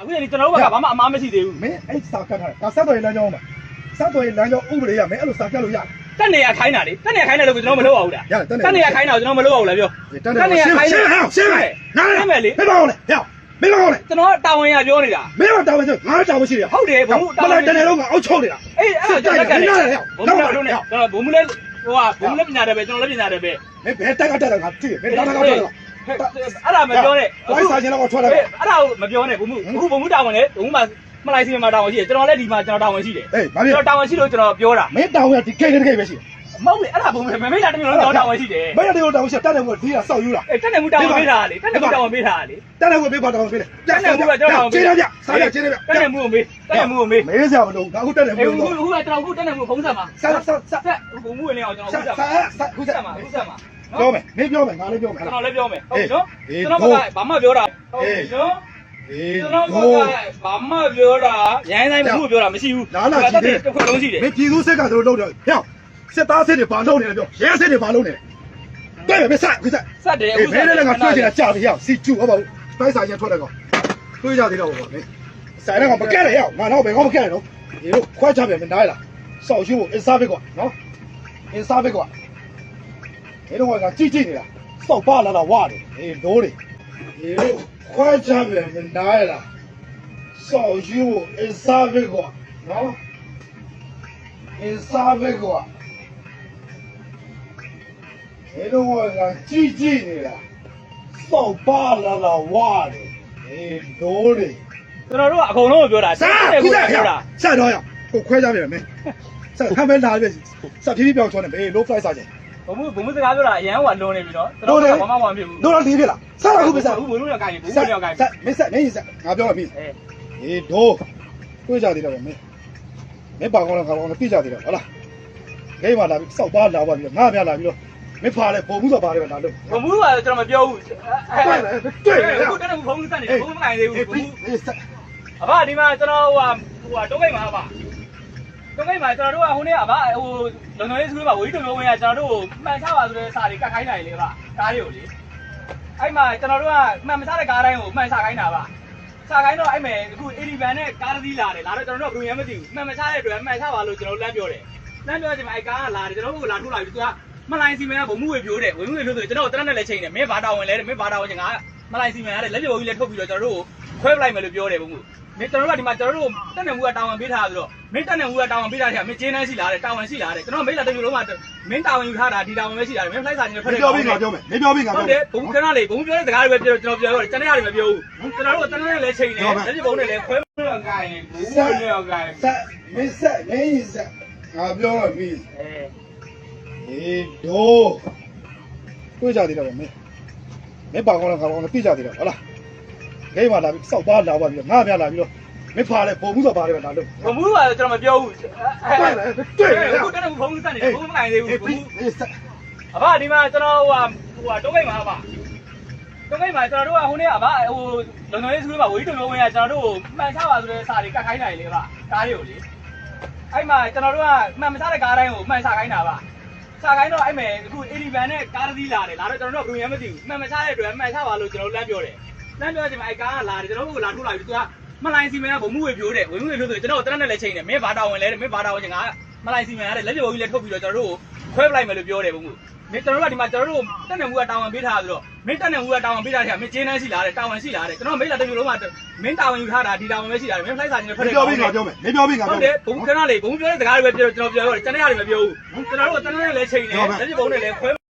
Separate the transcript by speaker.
Speaker 1: အခုလေကျွန်တော်တို့ကဘာမှအမားမရှိသေးဘူး
Speaker 2: မင်းအဲ့စာကတ်ထားတာဆက်တော်ရေးလမ်းကြောင်းမှာဆက်တော်ရေးလမ်းကြောင်းဥပဒေရမင်းအဲ့လိုစာကတ်လို့ရတယ်
Speaker 1: တက်နေရခိုင်းတာလေတက်နေရခိုင်းတယ်လို့ကျွန်တော်မလုပ်အောင်လား
Speaker 2: ရတယ်တက်နေ
Speaker 1: တက်နေရခိုင်းတာကိုကျွန်တော်မလုပ်အောင်လားပြော
Speaker 2: တက်နေရှင်းရှင်းဟဲ့ရှင်းမယ်နားလေမင်းပါအောင်လေဟဲ့မင်းပါအောင်လေ
Speaker 1: ကျွန်တော်တာဝန်ရပြောနေတာ
Speaker 2: မင်းကတာဝန်ဆိုငါတောင်းမရှိရ
Speaker 1: ဟုတ်တယ်ဘုံ
Speaker 2: မလိုက်တနေတော့ငါအောက်ချုပ်နေတာ
Speaker 1: အေးအဲ့ဒါကျွန်တော်လက်ကတယ်ဘုံမလို့နဲ့ကျွန်တော်ဘုံမလဲဟိုကဘုံမလဲပညာတယ်ပဲကျွန်တော်လည်းပညာတယ်ပဲ
Speaker 2: မင်းဘယ်တက်ကတက်တယ်ငါသိတယ်မင်းတော့တော့တော့
Speaker 1: အဲ့ဒါမပြောနဲ့
Speaker 2: ဝိုင်းစာချင်းတော့ထွက်လာ
Speaker 1: အဲ့ဒါကိုမပြောနဲ့ဘုံမအခုဘုံမတာဝန်လေဘုံမမလိုက်စီမှာတာဝန်ရှိတယ်ကျွန်တော်လည်းဒီမှာကျွန်တော်တာဝန်ရှိတယ်
Speaker 2: အေးဘာဖြစ်
Speaker 1: ကျွန်တော်တာဝန်ရှိလို့ကျွန်တော်ပြောတာ
Speaker 2: မင်းတောင်းရဒီကိတ်တဲ့ကိတ်ပဲရှိ
Speaker 1: မဟုတ်လေအဲ့ဒါဘုံမမေးတာတမျိုးလုံးကျွန်တော်တာဝန်ရှိတယ်
Speaker 2: မင်းတို့တောင်းရှိတက်တယ်ကိုဒီကစောက်ယူလာ
Speaker 1: အေးတက်နေမှုတာဝန်ပေးတာလေတက်နေမှုတာဝန်ပေးတာလေ
Speaker 2: တက်တယ်ကိုပေးပါတောင်းပေးတယ်ချင်းရပြစားရချင်းရပြ
Speaker 1: တက်နေမှုကိုမေးတက်နေမှုကိုမေး
Speaker 2: မေးစရာမလိုငါအခုတက်တယ်
Speaker 1: အေး
Speaker 2: မျိုး
Speaker 1: ခု
Speaker 2: တော့
Speaker 1: ခုကကျွန်တော်ခုတက်နေမှုဖုံးဆက်မှာ
Speaker 2: ဆက်ဆက်ဆက်
Speaker 1: ဆက်ဘုံမှုဝင်နေအောင်ကျွန်တော်
Speaker 2: ဆက်
Speaker 1: ခုဆက်
Speaker 2: ဆက်
Speaker 1: မှာ
Speaker 2: ဆက်ခု
Speaker 1: ခု
Speaker 2: ဆက်
Speaker 1: ဆက်မှာခုဆက်မှာ
Speaker 2: ပြောမယ်မင်းပြောမယ်ငါလည်းပြောမယ်
Speaker 1: ကျွန်တော်လည်းပြောမယ်ဟုတ်ပြီနော်
Speaker 2: အေး
Speaker 1: ကျွန်တော်ကဘာမှပြောတာဟုတ်ပြီနော်
Speaker 2: အေး
Speaker 1: ကျွန်တော်ကဘာမှပြောတာရိုင်းတိုင်းမှုပြောတာမရှိဘူး
Speaker 2: လားလားကြည့်တယ်
Speaker 1: တစ်ခွက်လုံးရှိတယ်
Speaker 2: မင်းပြည်သူစစ်ကတို့လုံးတော့ဟဲ့စစ်သားစစ်တွေဘာလုပ်နေလဲပြောရဲစစ်တွေဘာလုပ်နေလဲတွေ့မယ်မဆက်ခုဆက်
Speaker 1: ဆက်တယ်
Speaker 2: အေးဘယ်နဲ့လဲငါတွေ့ချင်တာကြာပြီဟဲ့စီကျူဟုတ်ပါဘူးတိုက်ဆိုင်ရထွက်တယ်ကောင်တွေ့ကြသေးတော့ဘောမင်းဆိုင်တော့မကဲရဟဲ့ငါတော့ဘယ်ကောမကဲရတော့ဒီလိုခွဲချပြန်မနိုင်လားစောက်ယူအင်စားဘစ်ကွာနော်အင်စားဘစ်ကွာ ဒီတော့ကကြည့်ကြည့်နေတာစောက်ပါလာတော့ဝတယ်အေးဒိုးတွေဒီလိုခွဲချပြန်မနိုင်လားစောက်ယူအင်စားဘစ်ကွာနော်အင်စားဘစ်ကွာဒီတော့ကကြည့်ကြည့်နေတာစောက်ပါလာတော့ဝတယ်အေးဒိုးတွေ
Speaker 1: ကျွန်တော်တို့ကအကုန်လုံးကိုပြောတာ
Speaker 2: စား
Speaker 1: တယ်
Speaker 2: ခု
Speaker 1: ကို
Speaker 2: စား
Speaker 1: ပြောတာ
Speaker 2: စားတော့ရကိုခွဲကြပြန်မယ်စားဟမ်းပဲလာပြီစားဖြည်းဖြည်းပြောင်းချောနေဘေး low flight စားခြင်း
Speaker 1: ဘုံမှုဘုံမှုစကားပြောတာအရန်ဟိုကလွန်နေပြီနော်ကျွန်တော်ကဘာမှမဖြစ်ဘူး
Speaker 2: တို့တော့လေးပြလားစားတော့ခုပဲစား
Speaker 1: ဘူးဘုံလို့ရကိုင်းဘူးဘုံ
Speaker 2: စား
Speaker 1: လို့ရကိုင်း
Speaker 2: စားမင်းစားမင်းစားငါပြောမှပြီ
Speaker 1: အေး
Speaker 2: အေးတို့တွေ့ကြသေးတယ်ဗျမင်းမင်းပါကောင်းလားခါကောင်းလားပြကြသေးတယ်ဟုတ်လားဂိမ်းမှာလာပြီးစောက်ပါလာပါပြီးငါပြလာပြီးတော့မင်းဖားလဲပုံမှုဆိုပါတယ်ပဲလာလို့
Speaker 1: ဘုံမှုကကျွန်တော်မပြောဘူး
Speaker 2: တွေ့တယ်တွေ့တယ်
Speaker 1: ခုတက်နေဘုံစက်နေဘုံမကိုင်းသေးဘူးဘုံမှု
Speaker 2: အေးစား
Speaker 1: အဘဒီမှာကျွန်တော်ဟိုဟာဟိုဟာတုံးကိတ်မှာပါ တုံးကိတ်မှာကျွန်တော်တို့ကဟိုနေ့အဘဟိုလုံလုံလေးစကွေးမှာဝီတုံလုံးဝင်ကကျွန်တော်တို့ကိုမှန်ချပါဆိုတဲ့စာတွေကတ်ခိုင်းနိုင်လေပါကားတွေကိုလေအဲ့မှာကျွန်တော်တို့ကမှန်မချတဲ့ကားတိုင်းကိုမှန်ချခိုင်းတာပါချခိုင်းတော့အဲ့မဲ့အခု80ဗန်နဲ့ကားတစ်စီးလာတယ်လာတော့ကျွန်တော်တို့ကဘယ်လိုမှမသိဘူးမှန်မချတဲ့အတွက်မှန်ချပါလို့ကျွန်တော်လမ်းပြောတယ်လမ်းပြောချိန်မှာအဲ့ကားကလာတယ်ကျွန်တော်တို့ကလာထုတ်လိုက်ပြီသူကမလိုင်းစီမန်ကဘုံမှုဝေပြိုးတယ်ဝင်မှုဝေပြိုးဆိုကျွန်တော်တရက်နဲ့လည်းချိန်တယ်မင်းဘာတာဝင်လဲတဲ့မင်းဘာတာဝင်ချင်ငါမလိုင်းစီမန်ရတယ်လက်ပြဘုံကြီးလည်းထုတ်ပြီးတော့ကျွန်တော်တို့ကိုခွဲပလိုက်မယ်လို့ပြောတယ်ဘုံမှု မင်းကျွန်တော်တို့ကဒီမှာကျွန်တော်တို့တက်နေမှုကတာဝန်ပေးထားပြီးတော့မင်းတက်နေမှုကတာဝန်ပေးထားတယ်မင်းကျင်းနှန်းရှိလာတယ်တာဝန်ရှိလာတယ်ကျွန်တော်မိတ်လာတစ်မျိုးလုံးကမင်းတာဝန်ယူထားတာဒီတာဝန်ပဲရှိတာမင်းဖလိုက်စာချင်းထွက်
Speaker 2: မ
Speaker 1: တယ်
Speaker 2: ပြောပြီးငါပြောမယ်မပြောပြီးငါ
Speaker 1: ဟု
Speaker 2: ပြော
Speaker 1: တ်တယ်ဘုံခဏလေးဘုံပြောတဲ့စကားတွေပဲပြောကျွန်တော်ပြောရတယ်ကျန်တဲ့ဟာတွေမပြောဘူးကျွန်တော်တို့ကတန်းတန်းလည်းချိန်တယ်လက်ပြဘုံနဲ့လည်းခွဲမလို့ကိုင်းဘူးနဲ့ရောကိုင်း
Speaker 2: စားမင်းစားမင်းစားငါပြောတော့ပြီ
Speaker 1: အဲ
Speaker 2: အေးတို့တွေ့ကြသေးတယ်ဗျမင်းမင်းပါကောင်းလားခါကောင်းလားပြကြသေးတယ်ဟုတ်လား ဂိမ်းမှာလာပြီးစောက်ပါလာပါပြီးတော့ငါပြလာပြီးတော့မင်းဖားလဲပုံမှုဆိုပါတယ်ပဲလာလို့
Speaker 1: ဘုံမှုကကျွန်တော်မပြောဘူး
Speaker 2: တွေ့တယ်တွေ့တယ်
Speaker 1: ခုတက်နေမှုဘုံစက်နေဘုံမကိုင်းသေးဘူး
Speaker 2: အေး
Speaker 1: ဘုံ
Speaker 2: ပြီးအေးစား
Speaker 1: အဘဒီမှာကျွန်တော်ဟိုဟာဟိုဟာတုံးကိတ်မှာပါတုံးကိတ်မှာကျွန်တော်တို့ကဟိုနေ့အဘဟိုလုံလုံလေးစကွေးမှာဝီတုံလုံးဝင်ကကျွန်တော်တို့ကိုမှန်ချပါဆိုတဲ့စာတွေကတ်ခိုင်းနိုင်လေပါကားတွေကိုလေအဲ့မှာကျွန်တော်တို့ကမှန်မချတဲ့ကားတိုင်းကိုမှန်ချခိုင်းတာပါချခိုင်းတော့အဲ့မဲ့အခု80ဗန်နဲ့ကားတစ်စီးလာတယ်လာတော့ကျွန်တော်တို့ကဘယ်လိုမှမသိဘူးမှန်မချတဲ့အတွက်မှန်ချပါလို့ကျွန်တော်လမ်းပြောတယ် လမ်းပြောချိန်မှာအဲ့ကားကလာတယ်ကျွန်တော်တို့ကလာထုတ်လိုက်ပြီသူကမလိုင်းစီမန်ကဘုံမှုဝေပြိုးတယ်ဝင်မှုဝေပြိုးဆိုကျွန်တော်တရက်နဲ့လည်းချိန်တယ်မင်းဘာတာဝင်လဲတဲ့မင်းဘာတာဝင်ချင်ငါမလိုင်းစီမန်ရတယ်လက်ပြဘုံကြီးလည်းထုတ်ပြီးတော့ကျွန်တော်တို့ကိုခွဲပလိုက်မယ်လို့ပြောတယ်ဘုံမှုမင်းကျွန်တော်တို့ကဒီမှာကျွန်တော်တို့တက်နေမှုကတာဝန်ပေးထားပြီးတော့မင်းတက်နေမှုကတာဝန်ပေးထားတယ်မင်းကျင်းနှန်းရှိလာတယ်တာဝန်ရှိလာတယ်ကျွန်တော်မိတ်လာတစ်မျိုးလုံးကမင်းတာဝန်ယူထားတာဒီတာဝန်ပဲရှိတာမင်းဖလိုက်စာချင်း
Speaker 2: မ
Speaker 1: ထွက်တယ်
Speaker 2: ပြောပြီးငါပြောမယ်မပြောပြီးငါ
Speaker 1: ဟု
Speaker 2: ပြော
Speaker 1: တ်တယ်ဘုံခဏလေးဘုံပြောတဲ့စကားတွေပဲပြောကျွန်တော်ပြောရတယ်ကျန်တဲ့ဟာတွေမပြောဘူးကျွန်တော်တို့ကတန်းတန်းနဲ့လည်းချိန်တယ်လက်ပြဘုံနဲ့လည်းခွဲ